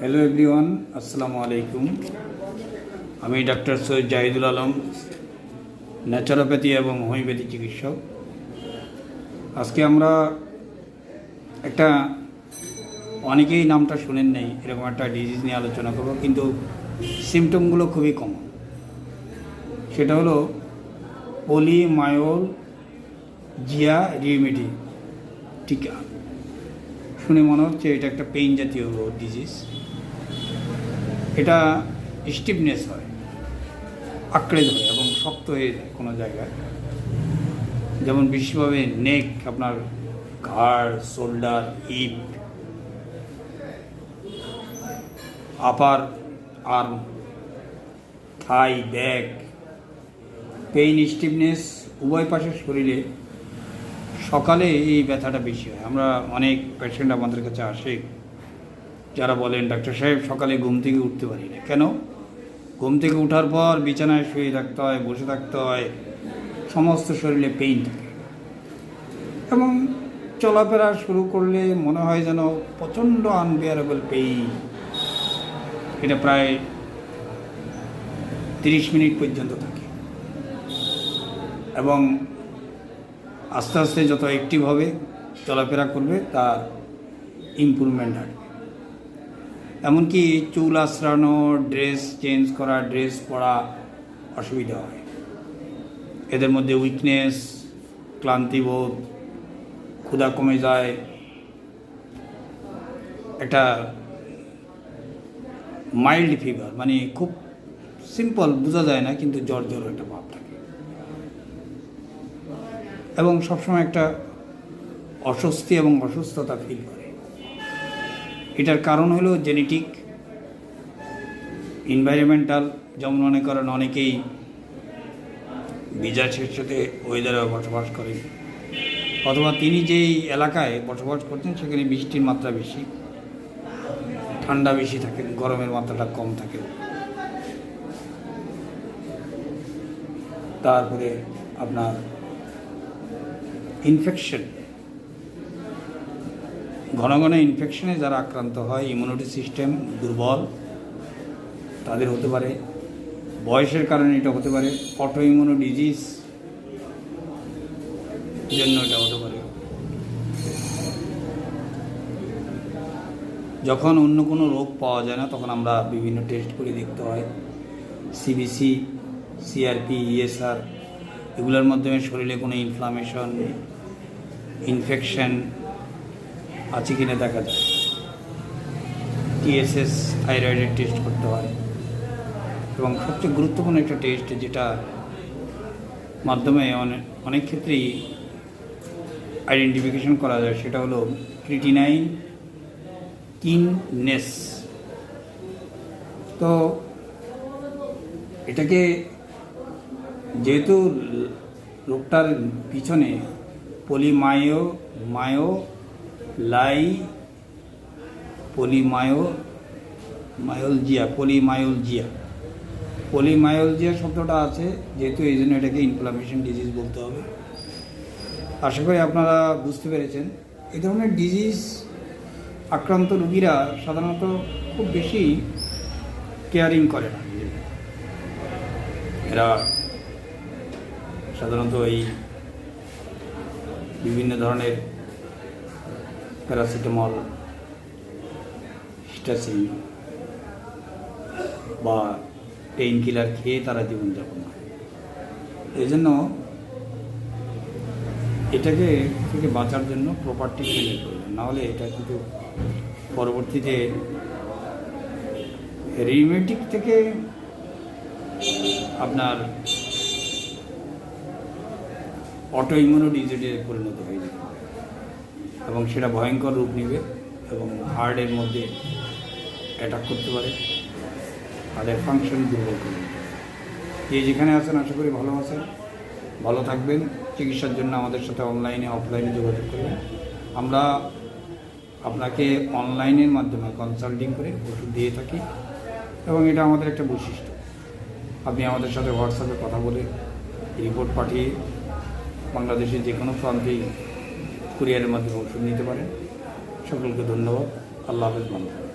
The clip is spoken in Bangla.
হ্যালো এভরিওয়ান আসসালামু আলাইকুম আমি ডাক্তার সৈয়দ জাহিদুল আলম ন্যাচারোপ্যাথি এবং হোমিওপ্যাথি চিকিৎসক। আজকে আমরা একটা, অনেকেই নামটা শুনেন নেই, এরকম একটা ডিজিজ নিয়ে আলোচনা করব, কিন্তু সিমটমগুলো খুবই কমন সেটা হলো পলিমায়োল জিয়া রিউমেটি টিকা শুনে মনে হচ্ছে এটা একটা পেইন জাতীয় ডিজিজ এটা স্টিফনেস হয়, আঁকড়ে ধরে এবং শক্ত হয়ে যায় কোনো জায়গায়। যেমন বিশেষভাবে নেক আপনার ঘাড় shoulder hip upper arm thigh back pain stiffness উভয় পাশের শরীরে সকালে এই ব্যথাটা বেশি হয়। আমরা অনেক পেশেন্ট আমাদের কাছে আসে, যারা বলেন, ডাক্তার সাহেব, সকালে ঘুম থেকে উঠতে পারি না। কেন? ঘুম থেকে উঠার পর বিছানায় শুয়ে থাকতে হয়, বসে থাকতে হয়, সমস্ত শরীরে পেইন থাকে। এবং চলাফেরা শুরু করলে মনে হয় যেন প্রচণ্ড আনবিয়ারেবল পেইন এটা প্রায় তিরিশ মিনিট পর্যন্ত থাকে। এবং আস্তে আস্তে যত অ্যাক্টিভ হবে, চলাফেরা করবে, তার ইমপ্রুভমেন্ট আসবে। এমনকি চুল আশ্রানো ড্রেস চেঞ্জ করা ড্রেস পরা অসুবিধা হয়। এদের মধ্যে উইকনেস ক্লান্তিবোধ ক্ষুধা কমে যায়। একটা মাইল্ড ফিভার মানে খুব সিম্পল বোঝা যায় না, কিন্তু জ্বর জ্বর একটা ভাব থাকে। এবং সবসময় একটা অস্বস্তি এবং অসুস্থতা ফিল করে। এটার কারণ হলো জেনেটিক এনভায়রনমেন্টাল যেমন মনে করেন অনেকেই বিজা সাথে ওয়েদারে বসবাস করেন অথবা তিনি যেই এলাকায় বসবাস করতেন, সেখানে বৃষ্টির মাত্রা বেশি, ঠান্ডা বেশি থাকে, গরমের মাত্রাটা কম থাকে। তারপরে আপনার ইনফেকশন ঘন ঘন ইনফেকশনে যারা আক্রান্ত হয় ইমিউনিটি সিস্টেম দুর্বল, তাদের হতে পারে। বয়সের কারণে এটা হতে পারে। অটো ইমিউনো ডিজিজ জন্য এটা হতে পারে। যখন অন্য কোনো রোগ পাওয়া যায় না, তখন আমরা বিভিন্ন টেস্ট করে দেখতে হয়। সিবিসি সিআরপি ইএসআর এগুলোর মাধ্যমে শরীরে কোনো ইনফ্লামেশন ইনফেকশন আছে কি না দেখা যায়। টিএসএস থাইরয়েডের টেস্ট করতে হয়। এবং সবচেয়ে গুরুত্বপূর্ণ একটা টেস্ট যেটা মাধ্যমে অনেক অনেক ক্ষেত্রেই আইডেন্টিফিকেশন করা যায়, সেটা হলো ক্রিটিনাইন কিননেস তো এটাকে যেহেতু রোগটার পিছনে পলিমায়ো, মায়ো, লাই, পলিমায়ো, মায়োলজিয়া, পলিমায়োলজিয়া। পলিমায়োলজিয়া শব্দটা আছে, যেহেতু এই জন্য এটাকে ইনফ্লামেশন ডিজিজ বলতে হবে। আশা করি আপনারা বুঝতে পেরেছেন, এই ধরনের ডিজিজ আক্রান্ত রুগীরা সাধারণত খুব বেশি কেয়ারিং করে না। এরা সাধারণত এই বিভিন্ন ধরনের প্যারাসিটামল স্টাসিন বা পেইন কিলার খেয়ে তারা জীবনযাপন করে। এই জন্য এটাকে থেকে বাঁচার জন্য প্রপার ট্রিটমেন্টের প্রয়োজন। নাহলে এটা কিন্তু পরবর্তীতে রিমেটিক থেকে আপনার অটো ইমিউনো ডিজিজে পরিণত হয়ে যেতে পারে। এবং সেটা ভয়ঙ্কর রূপ নেবে এবং হার্টের মধ্যে অ্যাটাক করতে পারে। তাদের ফাংশন দুর্বল করে দিতে যে যেখানে আছেন, আশা করি ভালো আছেন। ভালো থাকবেন। চিকিৎসার জন্য আমাদের সাথে অনলাইনে অফলাইনে যোগাযোগ করবেন। আমরা আপনাকে অনলাইনের মাধ্যমে কনসাল্টিং করে ওষুধ দিয়ে থাকি এবং এটা আমাদের একটা বৈশিষ্ট্য। আপনি আমাদের সাথে হোয়াটসঅ্যাপে কথা বলে রিপোর্ট পাঠিয়ে বাংলাদেশের যে কোনো প্রান্তেই কুরিয়ারের মাধ্যমে ওষুধ নিতে পারেন সকলকে ধন্যবাদ আল্লাহ হাফেজ থাকবেন।